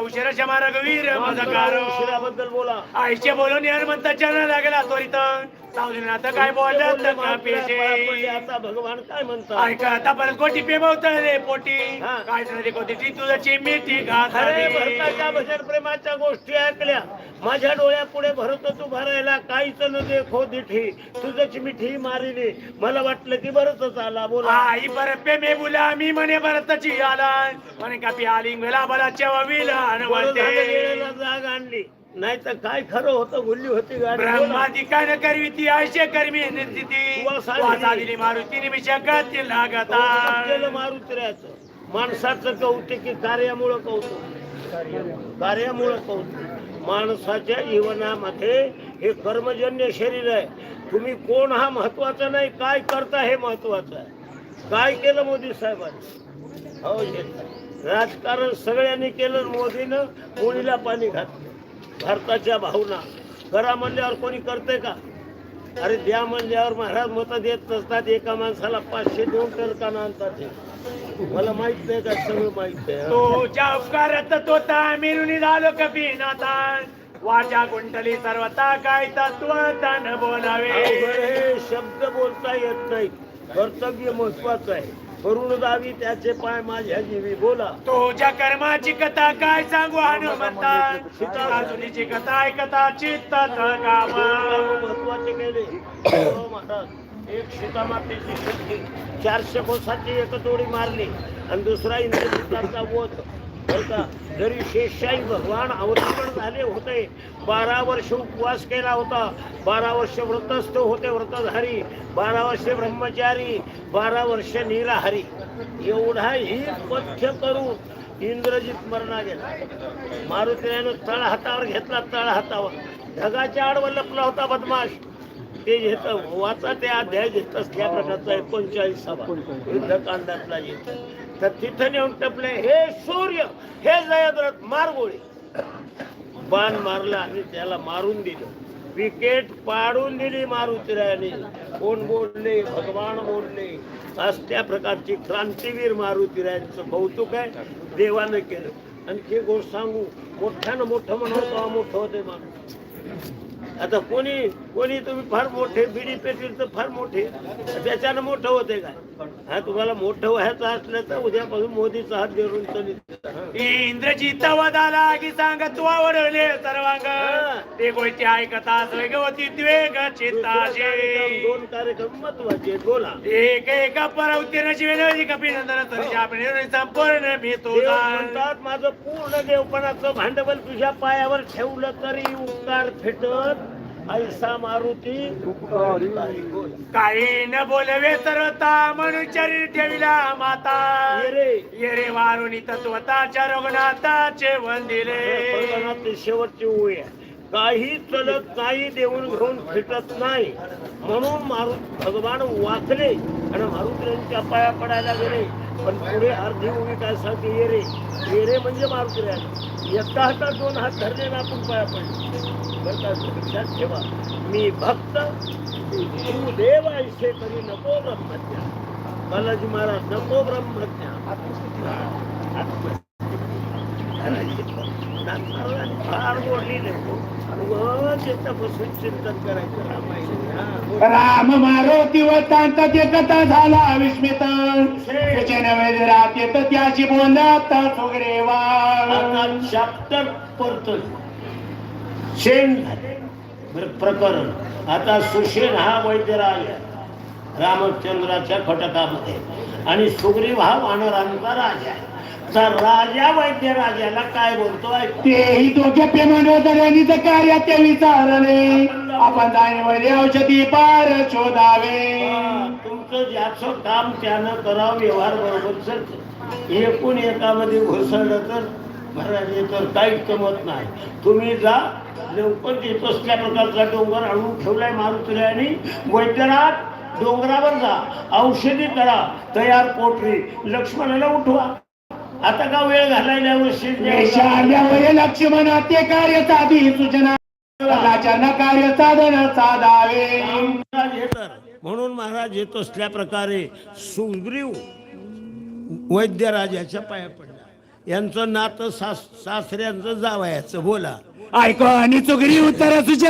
उशिराच्या मारा रघुवीर मजकार उशिराबद्दल बोला. आईचे बोलून हनुमंताच्या न लागला त्वरित सावलीनाथ पेशे? महाराज, आता भगवान काय म्हणतात? ऐका आता परत कोटी पेमवत रे पोटी. हा. काय झाले कोटी ती तुझची मिठी घात अरे भरताच्या भजन प्रेमाच्या गोष्टी ऐकल्या. माझ्या डोळ्यापुढे भरत तू भरायला. काहीच न देखो दिठी. तुझची मिठी मारिली. मला वाटलं की भरतच आला बोला. आई परत पे मे बुला. मी म्हणे भरतची आला म्हणे का पी आली विला बरं झालं हनुमंते वेळेला जाग आणली. नाही तर काय खरं होतं गुल्ली होती गाडी. ब्रह्मादी काय न करवी ती आयशे कर्मी ती. वासा दिली. वाचा दिली मारुती निमिषकातील लागता केलं मारुत्र्याचं माणसाचं कौतुक की कार्यामुळं कौतुक. कार्यामुळं कौतुक. माणसाच्या जीवनामध्ये हे कर्मजन्य शरीर आहे. तुम्ही कोण हा महत्त्वाचा नाही काय करता हे महत्वाचं आहे. काय केलं मोदी साहेबांनी? हो हे. राजकारण सगळ्यांनी केलं मोदीनं मुलीला पाणी घातलं. भारताच्या भावना. करा म्हणल्यावर कोणी करते का? अरे द्या म्हणल्यावर महाराज मत देत नसतात. एका माणसाला पाचशे दोन टरकानं आणतात हे. मला माहीत नाही का? सगळं माहीत आहे. तुझ्या उपकारात तो मिरुनी झालो कपी नाता वाचा गुंटली सर्वता काय तत्व? तन बोलावे. शब्द बोलता येत नाही कर्तव्य महत्वाचं आहे. करून जावी त्याचे पाय माझ्या जीवी बोला. तुझ्या कर्माची कथा काय सांगू हनुमंता? अजूनची कथा ऐकता महत्त्वाचे केले. एक सीतामातेची शक्ती. चारशे कोसाची एक तोडी मारली. आणि दुसरा इंद्रजिताचा वध. बरं का? जरी शेषशाही भगवान अवलंबन झाले होते बारा वर्ष उपवास केला होता बारा वर्ष व्रतस्थ होते व्रतधारी बारा वर्ष ब्रह्मचारी बारा वर्ष निराहारी एवढाही पथ्य करून इंद्रजित मरणा गेला. मारुतीने तळ हातावर घेतला तळ हातावर. ढगाच्या आडवर लपला होता बदमाश. ते घेत वाचा ते अध्याय घेत असल्या प्रकारचा एकोणचाळीसावा. युद्धकांडातला येत. तर तिथं नेऊन टपले हे सूर्य हे जयद्रथ मारगोळी. बाण मारला आणि त्याला मारून दिलं. विकेट पाडून दिली मारुतीरायाने. कोण बोलले? भगवान बोलले. असल्या त्या प्रकारची क्रांतीवीर मारुतीरायांचं कौतुक आहे. देवानं केलं. आणखी गोष्ट सांगू. मोठ्यानं मोठं म्हणतो मोठं होते माणूस. आता कोणी कोणी तुम्ही फार मोठे बिडी पेटील तर फार मोठे त्याच्यानं मोठं होते काय? हा तुम्हाला मोठं व्हायचं असलं तर उद्यापासून मोदीचा हात धरून चलित इंद्रजित वदाला की सांग तू आवडले सर्वांग. ते गोष्टी ऐकता होती द्वेग चित्ताचे. दोन कार्यक्रम महत्त्वाचे. बोला. एक एक परवतीन शिवेनजी कपिनंदन तरी आपण संपूर्ण मी देव तुझा म्हणतात माझं पूर्ण देवपणाचं भांडवल तुझ्या पायावर ठेवलं तरी उपकार फेटत ऐसा मारुती. काही न बोलवे सर्वता म्हणून शरीर ठेविला माता. येरे. येरे वारुणी तत्वताच्या रघुनाथाचे वंदिले. शेवटची ओळी आहे. काही चलत नाही देऊन घेऊन फिटत नाही. म्हणून मारु भगवान वाचले आणि मारुतीरांच्या पाया पडायला गेले. पण पुढे अर्धी उभी काय सांगते येरे. येरे म्हणजे मारुतीरा एका हातात दोन हात धरले ना आपण पाया पडले. बरं का लक्षात ठेवा. मी भक्त तू देव ऐसे तरी नको ब्रह्मज्ञा. बालाजी महाराज नको ब्रह्मज्ञा. आत्म- फार गोडली नको बसून चिंतन करायचं रामायण राम मारुती वतांत ते झाला विस्मित रात येत त्याची बोलत वगैरे आता चॅप्टर परत शेण झाले. प्रकरण. आता सुशेन हा वैद्य राहिला रामचंद्राच्या खटकामध्ये आणि सुग्रीव हा वानरांचा राजा आहे. तर राजा वैद्य राजाला काय बोलतोय तेही दोघे प्रेमानोदऱ्यांनी कार्य ते विचारले आपण जाणीवले औषधी पार शोधावे. तुमचं ज्याचं काम त्यानं करावं व्यवहार बरोबर एकूण एकामध्ये घुसळलं तर महाराज तर काहीच जमत नाही. तुम्ही जा लवकर असल्या प्रकारचा डोंगर आणून ठेवलाय मारुतीने वैद्यनाथ डोंगरावर जा. औषधी करा. तयार पोटरी. लक्ष्मणाला उठवा. आता का वेळ घालायला लक्ष्मण ते कार्य साधी. सूचना कार्य म्हणून महाराज येत असल्या प्रकारे सुग्रीव वैद्य राजाच्या पाया पडला. यांचं नातं सास सासऱ्यांचं जावयाचं. बोला. ऐका आणि उत्तर सुचन.